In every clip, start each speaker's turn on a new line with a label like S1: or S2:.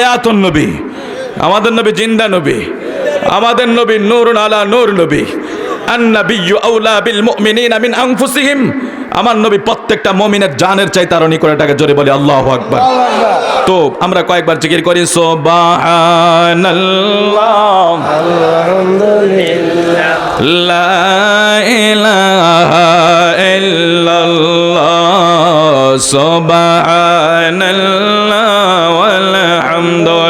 S1: আয়াতুন নবী, আমাদের নবী জিন্দা নবী, আমাদের নবী নূর আলা নূর নবী। আন্নাবিয়্যু আউলা বিল মুমিনিনা মিন আনফুসিহিম। আমার নবী প্রত্যেকটা মুমিনের জানের চাই তার অনি করে জোরে বলি আল্লাহু আকবার। তো আমরা কয়েকবার জিকির করি, সুবহানাল্লাহ। walhamdulillah লা ইলাহা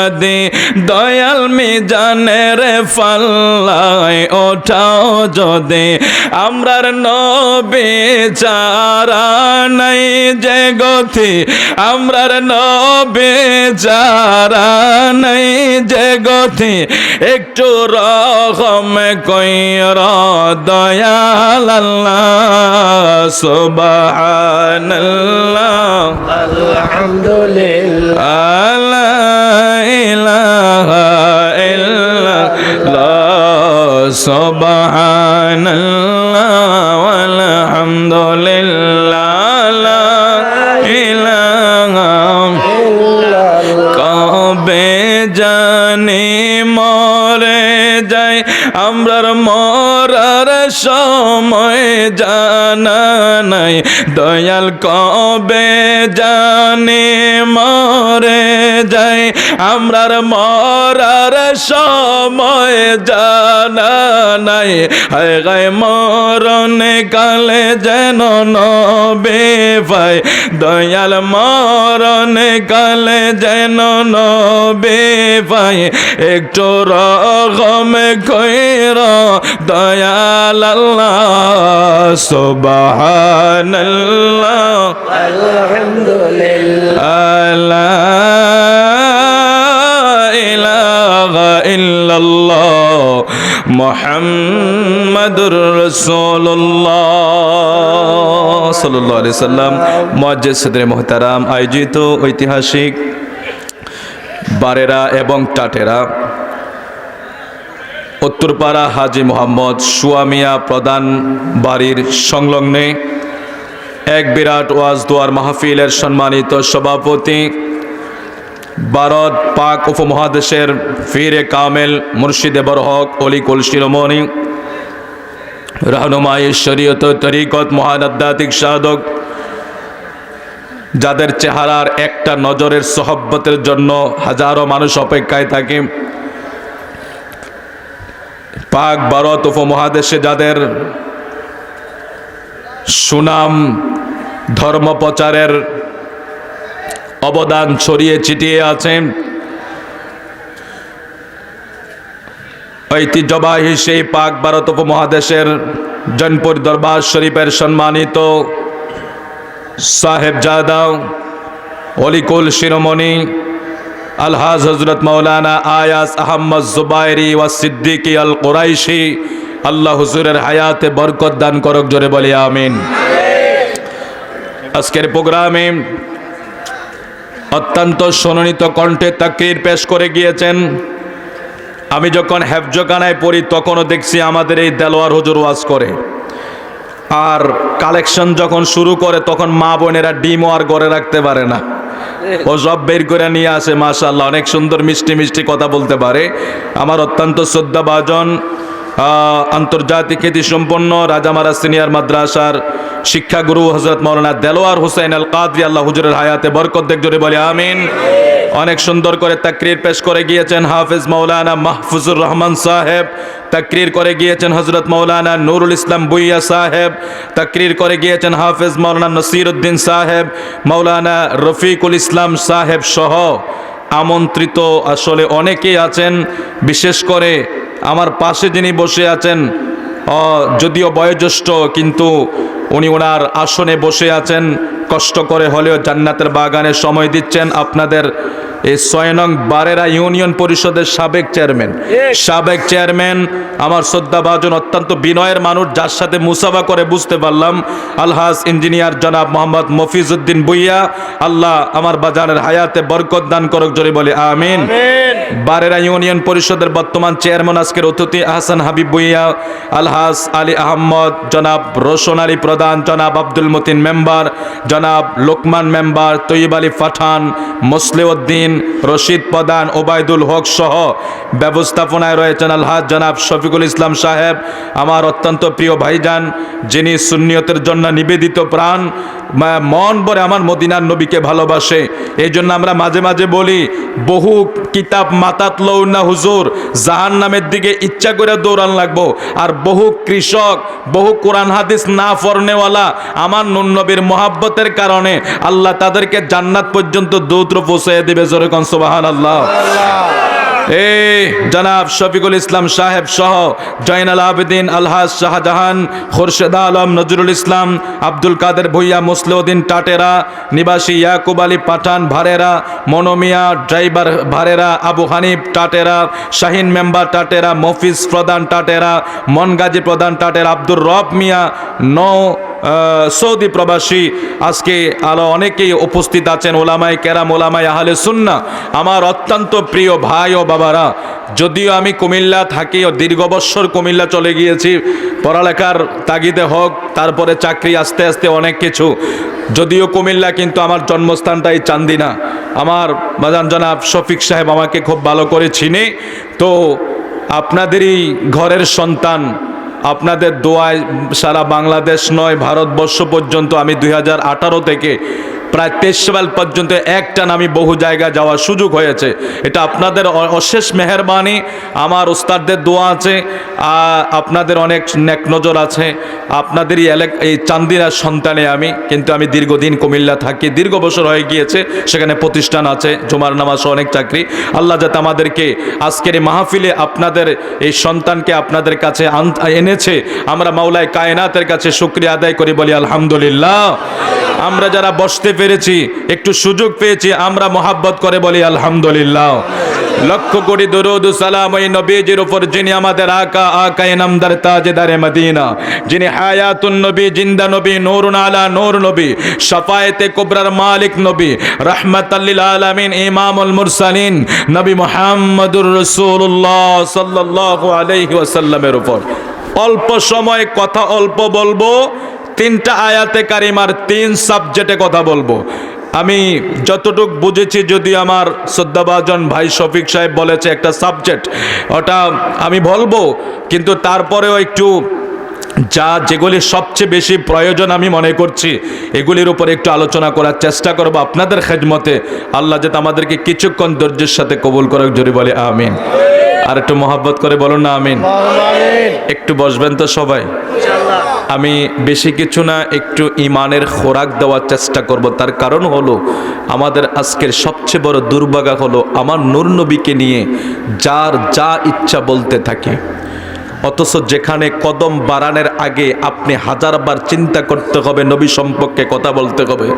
S1: অপরাধী দয়াল মিজানের ফাল্লায় ওঠাও যদি। আমরার নবী চারা নাই যে গতি আমরার নবী চারা নাই যে গতি একটু রকম কইর দয়াল আল্লাহ সুবহানাল্লাহ।
S2: আলহামদুলিল্লাহ।
S1: ইলাহা ইল্লাল্লাহ সুবহানাল্লাহ walhamdulillah মরার সময় জানা নাই। দয়াল কবে জানি মরে যাই আমরার মরার সময় জানা নাই। হায় গায় মরণ কালে যেন নবে ভাই। দয়াল মরণ কালে যেন নবে ভাই। একটু রগম কইর দয়াল আল্লাহ সুবহানাল্লাহ।
S2: আলহামদুলিল্লাহ।
S1: লা ইলাহা ইল্লাল্লাহ মুহাম্মাদুর রাসূলুল্লাহ। সাল্লাল্লাহু আলাইহি সাল্লাম মুআজ্জিজ সদরে মুহতারাম আয়োজিত ঐতিহাসিক বারেরা এবং টাটেরা। উত্তরপাড়া হাজি মোহাম্মদ সুয়ামিয়া প্রধান বাড়ির সংলগ্নে এক বিরাট ওয়াজ দোয়ার মাহফিলের সম্মানিত সভাপতি, ভারত পাক উপমহাদেশের ফিরে কামেল মুর্শিদে বরহক অলিকুল শিরোমণি রহনুমাই শরীয়ত তরিকত, মহান আধ্যাত্মিক সাধক, যাদের চেহারার একটা নজরের সহব্বতের জন্য হাজারো মানুষ অপেক্ষায় থাকে। পাক ভারত উপমহাদেশে যাদের সুনাম ধর্ম প্রচারের অবদান ছড়িয়ে ছিটিয়ে আছে, ঐতিহ্যবাহী সেই পাক ভারত উপমহাদেশের জনপুর দরবার শরীফের সম্মানিত সাহেবজাদা অলিকুল শিরোমণি আলহাজ হজরত মৌলানা আয়াস আহম্মদ জুবাইরি ওয়া সিদ্দিকি আল কোরাইশি। আল্লাহ হুজুরের হায়াতে বরকত দান করক, জোরে বলি আমিন। আজকের প্রোগ্রামে অত্যন্ত সননিত কণ্ঠে তাকরির পেশ করে গিয়েছেন। আমি যখন হেফজকানায় পড়ি, তখনও দেখছি আমাদের এই দেলোয়ার হুজুর ওয়াজ করে। আর কালেকশন যখন শুরু করে, তখন মা বোনেরা ডিমও আর গড়ে রাখতে পারে না। ও সব বের করে নিয়ে আসে মাশাল্লাহ অনেক সুন্দর মিষ্টি মিষ্টি কথা বলতে পারে। আমার অত্যন্ত শ্রদ্ধাভাজন আন্তর্জাতিক খ্যাতি সম্পন্ন রাজামারা সিনিয়র মাদ্রাসার শিক্ষাগুরু হজরত মৌলানা দেলোয়ার হুসাইন আল কাদরি আল্লাহ হুজুরের হায়াতে বরকত দেখ জোরে বলে, আমিন। অনেক সুন্দর করে তাকরির পেশ করে গিয়েছেন হাফিজ মৌলানা মাহফুজুর রহমান সাহেব। তাকরির করে গিয়েছেন হজরত মৌলানা নুরুল ইসলাম বুইয়া সাহেব। তাকরির করে গিয়েছেন হাফিজ মৌলানা নসির উদ্দিন সাহেব মৌলানা রফিকুল ইসলাম সাহেব সহ। আমন্ত্রিত আসলে অনেকেই আছেন, বিশেষ করে আমার পাশে যিনি বসে আছেন যদিও বয়োজ্যেষ্ঠ, কিন্তু উনি ওনার আসনে বসে আছেন কষ্ট করে হলেও জান্নাতের বাগানে সময় দিচ্ছেন আপনাদের এই ছয় নং বারেরা ইউনিয়ন পরিষদের সাবেক চেয়ারম্যান। সাবেক চেয়ারম্যান আমার শ্রদ্ধাভাজন অত্যন্ত বিনয়ের মানুষ যার সাথে মুসাফা করে বুঝতে পারলাম। আলহাজ ইঞ্জিনিয়ার জনাব মোহাম্মদ মফিজউদ্দিন বুইয়া আল্লাহ আমার বাজারের হায়াতে বরকত দান করক জোরে বলে আমিন। বারেরা ইউনিয়ন পরিষদের বর্তমান চেয়ারম্যান আজকের অতিথি আহসান হাবিব বুইয়া আলহাজ আলী আহমদ জনাব রোশন আলী প্রধান জনাব আব্দুল মতিন মেম্বার জনাব লোকমান মেম্বার তৈব আলী পাঠান মুসলিউদ্দিন রশিদ প্রধান, ওবায়দুল হক সহ ব্যবস্থাপনায় রয়েছেন আলহাজ জনাব শফিকুল ইসলাম সাহেব, আমার অত্যন্ত প্রিয় ভাইজান, যিনি সুন্নিয়তের জন্য নিবেদিত প্রাণ মন ভরে আমার মদিনার নবীকে ভালোবাসে। এই জন্য আমরা মাঝে মাঝে বলি, বহু কিতাব মাতাত লৌ না হুজুর জাহান নামের দিকে ইচ্ছা করে দৌড়ান লাগবো। আর বহু কৃষক, বহু কোরআন হাদিস না ফরনেওয়ালা আমার নুন নবীর মহাব্বতের কারণে আল্লাহ তাদেরকে জান্নাত পর্যন্ত দৌত্র পৌঁছে দেবে। জোরে কনসবাহান আল্লাহ এ জনাব শফিকুল ইসলাম সাহেব সহ জয়নাল আবেদিন আলহাজ শাহজাহান, খোরশেদ আলম, নজরুল ইসলাম, আব্দুল কাদের ভুইয়া, মুসলিউদ্দিন টাটেরা, নিবাসী ইয়াকুব আলী পাঠান ভারেরা, মনোমিয়া ড্রাইভার ভারেরা, আবু হানিফ টাটেরা, শাহিন মেম্বার টাটেরা, মফিজ প্রধান টাটেরা, মনগাজী প্রধান টাটেরা, আব্দুর রব মিয়া নৌ সৌদি প্রবাসী, আজকে আরও অনেকেই উপস্থিত আছেন ওলামাই কেরাম ওলামাই আহলে সুন্না আমার অত্যন্ত প্রিয় ভাই ও বাবারা, যদিও আমি কুমিল্লা থাকি ও দীর্ঘ বৎসর কুমিল্লা চলে গিয়েছি, পড়ালেখার তাগিদে হোক, তারপরে চাকরি আস্তে আস্তে অনেক কিছু, যদিও কুমিল্লা কিন্তু আমার জন্মস্থানটাই চান্দিনা। আমার বাজান জনাব শফিক সাহেব আমাকে খুব ভালো করে চিনে। তো আপনাদেরই ঘরের সন্তান আপনাদের দোয়ায় সারা বাংলাদেশ নয় ভারতবর্ষ পর্যন্ত আমি দু হাজার আঠারো থেকে প্রায় তেইশ পর্যন্ত একটা আমি বহু জায়গায় যাওয়ার সুযোগ হয়েছে। এটা আপনাদের অশেষ মেহরবানি। আমার ওস্তাদদের দোয়া আছে। আপনাদের অনেক নেক নজর আছে। আপনাদেরই এলাক এই চান্দিনার সন্তানে আমি। কিন্তু আমি দীর্ঘদিন কুমিল্লা থাকি। দীর্ঘ বছর হয়ে গিয়েছে। সেখানে প্রতিষ্ঠান আছে। জুমার নামাজ অনেক চাকরি। আল্লাহ যাতে আমাদেরকে আজকের এই মাহফিলে আপনাদের এই সন্তানকে আপনাদের কাছে এনেছে। আমরা মাওলায় কায়নাতের কাছে শুক্রিয়া আদায় করি বলি, আলহামদুলিল্লাহ। আমরা যারা বসতে পেরেছি, একটু সুযোগ পেয়েছি, আমরা মোহাব্বত করে বলি, আলহামদুলিল্লাহ। লক্ষ কোটি দরুদ, সালাম ওই নবীজির উপর, যিনি আমাদের আকা আকা নামদার তাজেদারে মদিনা। যিনি হায়াতুন নবী, জিন্দা নবী, নূরুন আলা নূর নবী, শাফায়েতে কুবরার মালিক নবী রাহমাতাল্লিল আলামিন, ইমামুল মুরসালিন, নবী মুহাম্মদুর রাসূলুল্লাহ সাল্লাল্লাহু আলাইহি ওয়াসাল্লামের উপর। অল্প সময় কথা অল্প বলব তিনটা আয়াতে কারিমার তিন সাবজেক্টে কথা বলব। আমি যতটুক বুঝেছি যদি আমার শ্রদ্ধাভাজন ভাই শফিক সাহেব বলেছে একটা সাবজেক্ট ওটা আমি বলব কিন্তু তারপরেও একটু যা যেগুলি সবচেয়ে বেশি প্রয়োজন আমি মনে করছি এগুলির উপর একটু আলোচনা করার চেষ্টা করব আপনাদের খেদমতে। আল্লাহ যাতে আমাদেরকে কিছুক্ষণ ধৈর্যের সাথে কবুল করে জোরে বলে আমিন। আর একটু মহাব্বত করে বলুন না আমিন। একটু বসবেন তো সবাই। আমি বেশি কিছু না, একটু ইমানের খোরাক দেওয়ার চেষ্টা করব। তার কারণ হলো, আমাদের আজকের সবচেয়ে বড় দুর্ভাগা হলো আমার নূর নবীকে নিয়ে যার যা ইচ্ছা বলতে থাকে। অথচ যেখানে কদম বাড়ানোর আগে আপনি হাজারবার চিন্তা করতে হবে, নবী সম্পর্কে কথা বলতে হবে।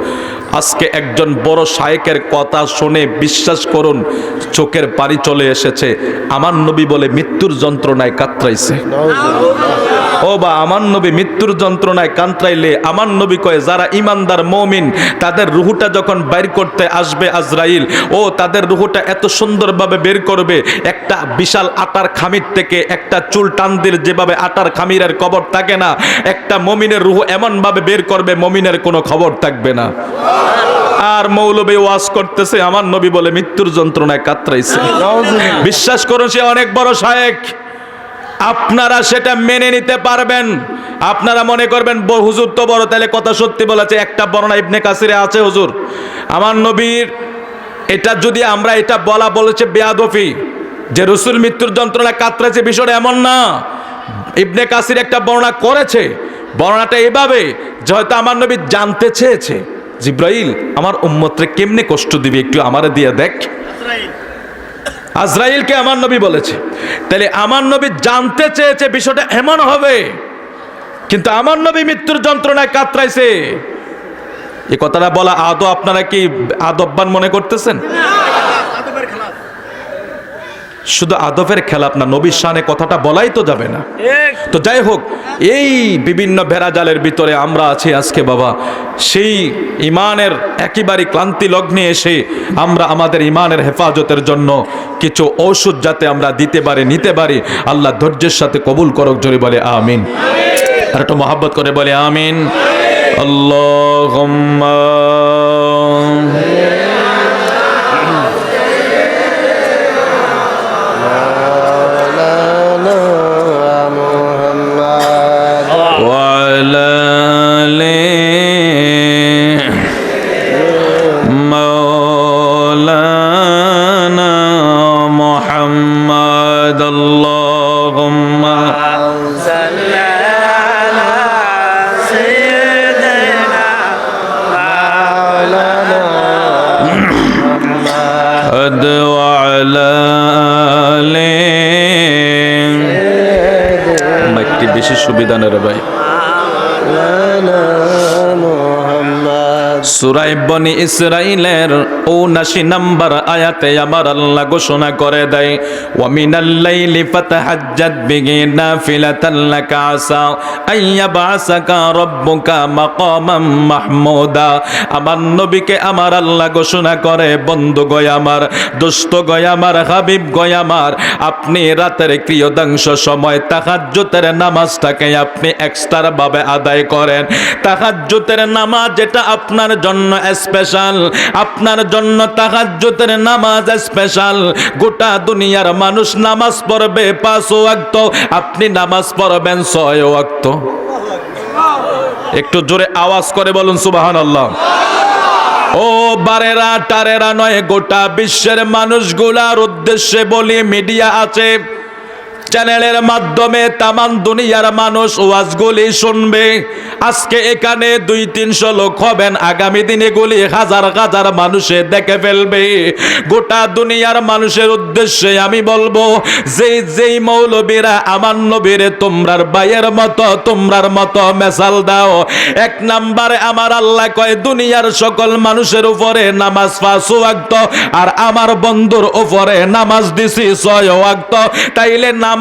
S1: আজকে একজন বড় শায়েকের কথা শুনে বিশ্বাস করুন, চোখের পানি চলে এসেছে। আমার নবী বলে মৃত্যুর যন্ত্রণায় কাতরাইছে। ও বা আমার নবী মৃত্যুর যন্ত্রণায় কান্ত্রাইলে আমার নবী কয়ে যারা ইমানদার মমিন তাদের রুহুটা যখন বাইর করতে আসবে আজরাইল ও তাদের রুহুটা এত সুন্দরভাবে বের করবে একটা বিশাল আটার খামির থেকে একটা চুল টান দিলে যেভাবে আটার খামিরের কবর থাকে না একটা মমিনের রুহু এমনভাবে বের করবে মমিনের কোনো খবর থাকবে না। আর মৌলবী ওয়াজ করতেছে আমার নবী বলে মৃত্যুর যন্ত্রণায় কাতরাইছে। বিশ্বাস করুন সে অনেক বড় শায়েক। আপনারা সেটা মেনে নিতে পারবেন। আপনারা মনে করবেন হুজুর তো বড়, তাহলে কথা সত্যি বলেছে, একটা বর্ণনা ইবনে কাসিরে আছে, হুজুর। আমার নবীর, এটা যদি আমরা এটা বলা বলেছে বেয়াদফি, যে রসুল মৃত্যুর যন্ত্রণা কাতরেছে বিষয়টা এমন না। ইবনে কাসির একটা বর্ণনা করেছে, বর্ণনাটা এভাবে, যে হয়তো আমার নবী জানতে চেয়েছে, জিব্রাইল, আমার উম্মতরে কেমনে কষ্ট দিবে, একটু আমারে দিয়ে দেখ। আজরাইলকে আমার নবী বলেছে। তাহলে আমার নবী জানতে চেয়েছে বিষয়টা এমন হবে। কিন্তু আমার নবী মৃত্যুর যন্ত্রণায় কাতরাইছে। এই কথাটা বলা আদৌ আপনারা কি আদব্বান মনে করতেছেন? শুধু আদবের খেলাপ না, নবীর শানে কথাটা বলাই তো যাবে না। তো যাই হোক, এই বিভিন্ন ভেড়াজালের ভিতরে আমরা আছি আজকে, বাবা। সেই ইমানের একেবারে ক্লান্তি লগ্নে এসে আমরা আমাদের ইমানের হেফাজতের জন্য কিছু ঔষধ যাতে আমরা দিতে পারি, নিতে পারি, আল্লাহ ধৈর্যের সাথে কবুল করক, জোরে বলে আমিন। আর একটু মহাব্বত করে বলে আমিন। আল্লাহ
S2: محمد
S1: اللهم
S2: صل على سيدنا مولانا
S1: محمد وعلى آل একটি বেশি সুবিধা নেই রে ভাই
S2: مولانا محمد
S1: সুরাই বনি ইসরাইলের উনাশি নাম্বার আয়াতে আমার আল্লাহ ঘোষণা করে দেয় ওয়ামিনাল লাইলি ফাতাহাজ্জাত বিহি নাফিলাতান লাকা আসা আইয়াবাসাকা রাব্বুকা মাকামাম মাহমুদা। আমার নবীকে আমার আল্লাহ ঘোষণা করে, বন্ধু গয় আমার, দোস্ত গয় আমার, হাবিব গয় আমার, আপনি রাতের ক্রিয়দাংশ সময় তাহাজ্জুতের নামাজটাকে আপনি এক্সট্রা ভাবে আদায় করেন। তাহাজ্জুতের নামাজ যেটা আপনার জন্য স্পেশাল আপনার জন্য তাহাজ্জুতের নামাজ স্পেশাল গোটা দুনিয়ার মানুষ নামাজ পড়বে পাঁচ ওয়াক্ত। আপনি নামাজ পড়বেন ছয় ওয়াক্ত। একটু জোরে আওয়াজ করে বলুন সুবাহান আল্লাহ ও বারেরা, টারেরা নয়, গোটা বিশ্বের মানুষগুলার উদ্দেশ্যে বলি, মিডিয়া আছে। চ্যানেলের মাধ্যমে তামান দুনিয়ার মানুষ ওয়াজগুলি শুনবে। আজকে এখানে দুই তিনশো লোক হবেন, আগামী দিনে গুলি হাজার হাজার মানুষে দেখে ফেলবে। গোটা দুনিয়ার মানুষের উদ্দেশ্যে আমি বলব যে যেই মৌলবীরা আমার নবীরে তোমরার বাইয়ের মতো, তোমরার মতো মেসাল দাও। এক নাম্বারে আমার আল্লাহ কয়, দুনিয়ার সকল মানুষের উপরে নামাজ পাঁচ ওয়াক্ত, আর আমার বন্ধুর উপরে নামাজ দিছি ছয় ওয়াক্ত। তাইলে নামাজ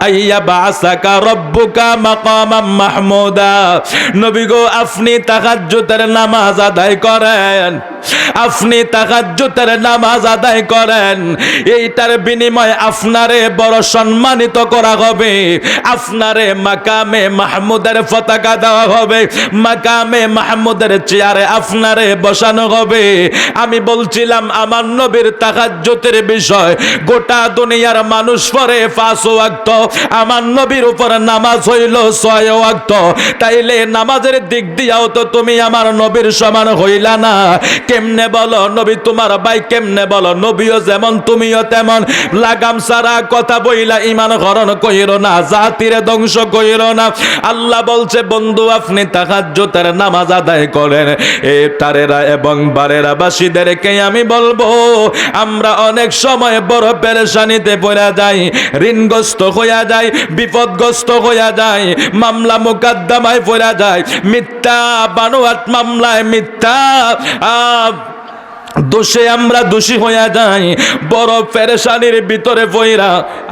S1: আইয়া নবী গো, আপনি তাহাজ্জুদের নামাজ আদায় করেন। আপনি তাহাজ্জুদের নামাজ আদায় করেন। এইটার বিনিময়ে আপনারে বড় সম্মানিত করা হবে। আপনারে মাকামে মাহমুদের পতাকা দেওয়া হবে। মাকামে মাহমুদের চেয়ারে আপনারে বসানো হবে। আমি বলছিলাম, আমার নবীর তাহাজ্জুতের বিষয় গোটা দুনিয়ার মানুষ পরে পাঁচ ওয়াক্ত আমার নবীর উপর নামাজ হইল ছয় ওয়াক্ত। তাইলে নামাজের দিক দিয়াও তো তুমি আমার নবীর সমান হইলা না। কেমনে বলো, নবী তোমার ভাই কেমনে বলো? নবীও যেমন, তুমিও তেমন। লাগাম সারা কথা বইলা ইমান হরণ কইরো না, জাতিরে ধ্বংস কইরো না। আল্লাহ বলছে, বন্ধু, আপনি তাহাজ্জুতের নামাজ আদায় করেন। এ তারেরা এবং বারেরা বাসীদেরকে আমি বলব, আমরা অনেক সময় বড় পেরেশানিতে পড়া যাই। ঋণগ্রস্ত হইয়া যায় বিপদগ্রস্ত হইয়া যায় মামলা মোকদ্দমায় পড়া যায়। মিথ্যা বানোয়াট মামলায় মিথ্যা দোষে আমরা দোষী হইয়া যাই, বড় পেরেশানির ভিতরে পইরা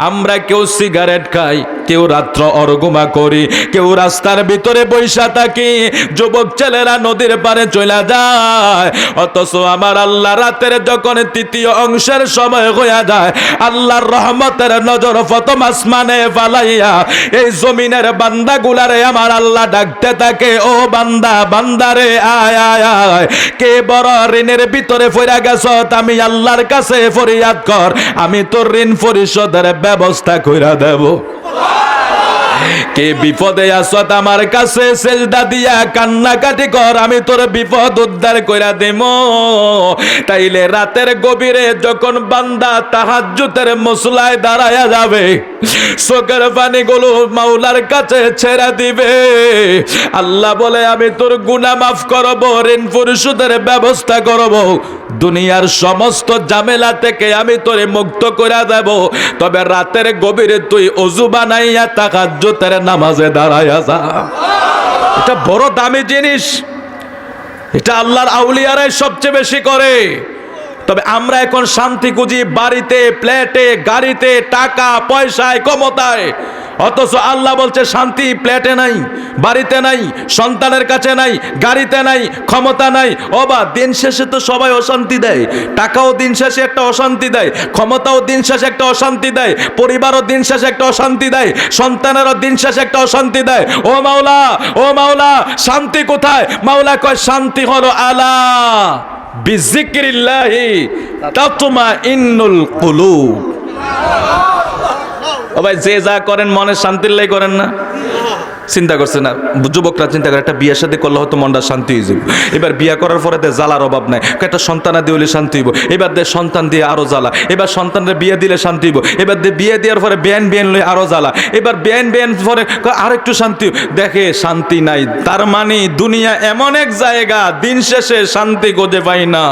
S1: আমরা কেউ সিগারেট খাই, কেউ রাত্র অরগুমা করি, কেউ রাস্তার ভিতরে বৈশা থাকি, যুবক ছেলেরা নদীর পারে চলে যায়। অথচ আমার আল্লাহ রাতের যখন তৃতীয় অংশের সময় হইয়া যায়, আল্লাহর রহমতের নজর ফতম আসমানে ফালাইয়া এই জমিনের বান্দা গুলারে আমার আল্লাহ ডাকতে থাকে, ও বান্দা, বান্দারে, আয় আয় আয়, কে বড় ঋণের ভিতরে ফিরা গেছ আমি আল্লাহর কাছে ফরিয়াদ কর, আমি তোর ঋণ পরিশোধের ব্যবস্থা কইরা দেব। কে বিপদে আসত আমার কাছে, সেজদা দিয়া কান্নাকাটি কর, আমি তোর বিপদ উদ্ধার কইরা দেব। তাইলে রাতের গভীরে যখন বান্দা তাহাজ্জুতের মসলায় দাঁড়ায়া যাবে, চোখের পানিগুলো মাওলার কাছে ছেড়ে দিবে। আল্লাহ বলে, আমি তোর গুনাহ মাফ করব, ঋণ পরিশোধের ব্যবস্থা করব। দুনিয়ার সমস্ত ঝামেলা থেকে আমি তোরে মুক্ত করে দেব। তবে রাতের গভীরে তুই অজু বানাইয়া তাহাজ্জুতের নামাজে দাঁড়ায়া যা। এটা বড় দামি জিনিস। এটা আল্লাহর আউলিয়ারাই সবচেয়ে বেশি করে। তবে আমরা এখন শান্তি খুঁজি বাড়িতে প্লেটে গাড়িতে, টাকা, পয়সায়, ক্ষমতায়। অথচ আল্লাহ বলছে, শান্তি প্লেটে নাই, বাড়িতে নাই, সন্তানের কাছে নাই, গাড়িতে নাই, ক্ষমতা নাই। ও বা, দিন শেষে তো সবাই অশান্তি দেয়। টাকাও দিন শেষে একটা অশান্তি দেয়, ক্ষমতাও দিন শেষে একটা অশান্তি দেয়, পরিবারও দিন শেষে একটা অশান্তি দেয়, সন্তানেরও দিন শেষে একটা অশান্তি দেয়। ও মাওলা ও মাওলা, শান্তি কোথায়? মাওলা কয়, শান্তি হলো আলা বিজিক্রিল্লাহি তাতমা ইন্নুল কুলুব। ভাই যে যা করেন মনে শান্তির লাই করেন না। চিন্তা করছে না। যুবকরা চিন্তা করে, একটা বিয়ের সাথে করলে হয়তো মনটা শান্তি হয়ে যাবে। এবার বিয়া করার পরে তো জ্বালার অভাব নাই। একটা সন্তান দিয়ে হলে শান্তি হইব। এবার দে সন্তান দিয়ে আরও জ্বালা। এবার সন্তানের বিয়ে দিলে শান্তি হইব। এবার দে বিয়ে দেওয়ার পরে বেন বেন লই আরও জ্বালা। এবার বেন বেন পরে আর একটু শান্তি দেখে শান্তি নাই। তার মানে দুনিয়া এমন এক জায়গা, দিন শেষে শান্তি খুঁজে পাই না।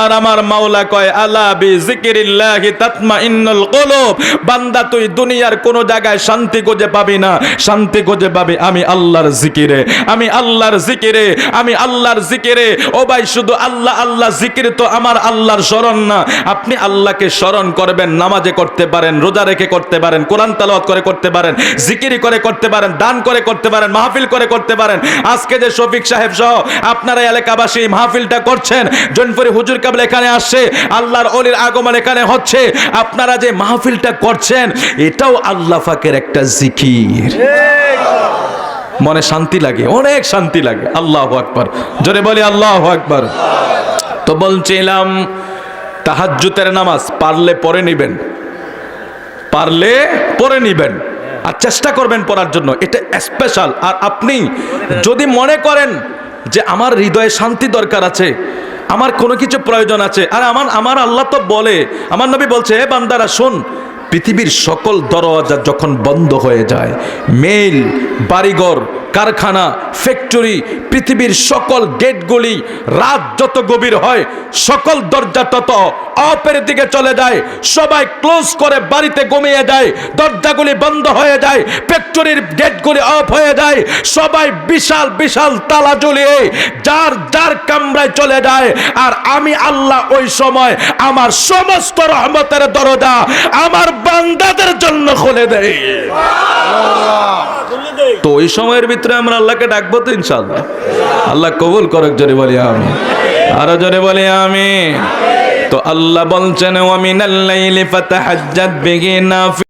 S1: আর আমার মাওলা কয়, আলা বি জিকিরিল্লাহি তাতমা ইন্নুল কুলুব। বান্দা, তুই দুনিয়ার কোন জায়গায় শান্তি খুঁজে পাবি না। শান্তি খুঁজে পাবি আমি আল্লাহর জিকিরে, আমি আল্লাহর জিকিরে, আমি আল্লাহর জিকিরে। ও ভাই, শুধু আল্লাহ আল্লাহ জিকির তো আমার আল্লাহর স্মরণ না। আপনি আল্লাহকে স্মরণ করবেন, নামাজে করতে পারেন, রোজা রেখে করতে পারেন, কোরআন তালাওয়াত করে করতে পারেন, জিকিরি করে করতে পারেন, দান করে করতে পারেন, মাহফিল করে করতে পারেন। আজকে যে শফিক সাহেব সহ আপনারা এলাকাবাসী মাহফিলটা করছেন, জৈনপুরি হুজুর কাবল এখানে আসছে, আল্লাহর অলির আগমন এখানে হচ্ছে, আপনারা যে মাহফিলটা করছেন, এটাও আল্লাহ ফাকের একটা জিকির। মনে শান্তি লাগে, অনেক শান্তি লাগে। আল্লাহ আকবার। জোরে বলি আল্লাহ আকবার। তো বলছিলাম তাহাজ্জুতের নামাজ পারলে পরে নিবেন। পারলে পরে নিবেন। আর চেষ্টা করবেন পড়ার জন্য। এটা স্পেশাল আর আপনি যদি মনে করেন যে আমার হৃদয়ে শান্তি দরকার আছে, আমার কোনো কিছু প্রয়োজন আছে, আর আমার আমার আল্লাহ তো বলে, আমার নবী বলছে, হে বান্দারা, শোন পৃথিবীর সকল দরওয়াজা যখন বন্ধ হয়ে যায় মেল বাড়িঘর কারখানা ফ্যাক্টরি পৃথিবীর সকল গেটগুলি রাত যত গভীর হয় সকল দরজা তত অপের দিকে চলে যায়। সবাই ক্লোজ করে বাড়িতে ঘুমিয়ে যায় দরজাগুলি বন্ধ হয়ে যায় ফ্যাক্টরির গেটগুলি অফ হয়ে যায়। সবাই বিশাল বিশাল তালা জ্বলিয়ে যার যার কামরায় চলে যায়। আর আমি আল্লাহ ওই সময় আমার সমস্ত রহমতের দরজা আমার বান্দাদের জন্য খুলে দেয় তো ওই সময়ের ভিতরে আমরা আল্লাহকে ডাকবো তো ইনশাল্লাহ আল্লাহ কবুল করক, জোরে বলি আমি আরও জোরে বলি আমি তো আল্লাহ বলছেন ওয়ামিনাল লাইলি ফাতাহাজ্জাত বিহি নাফি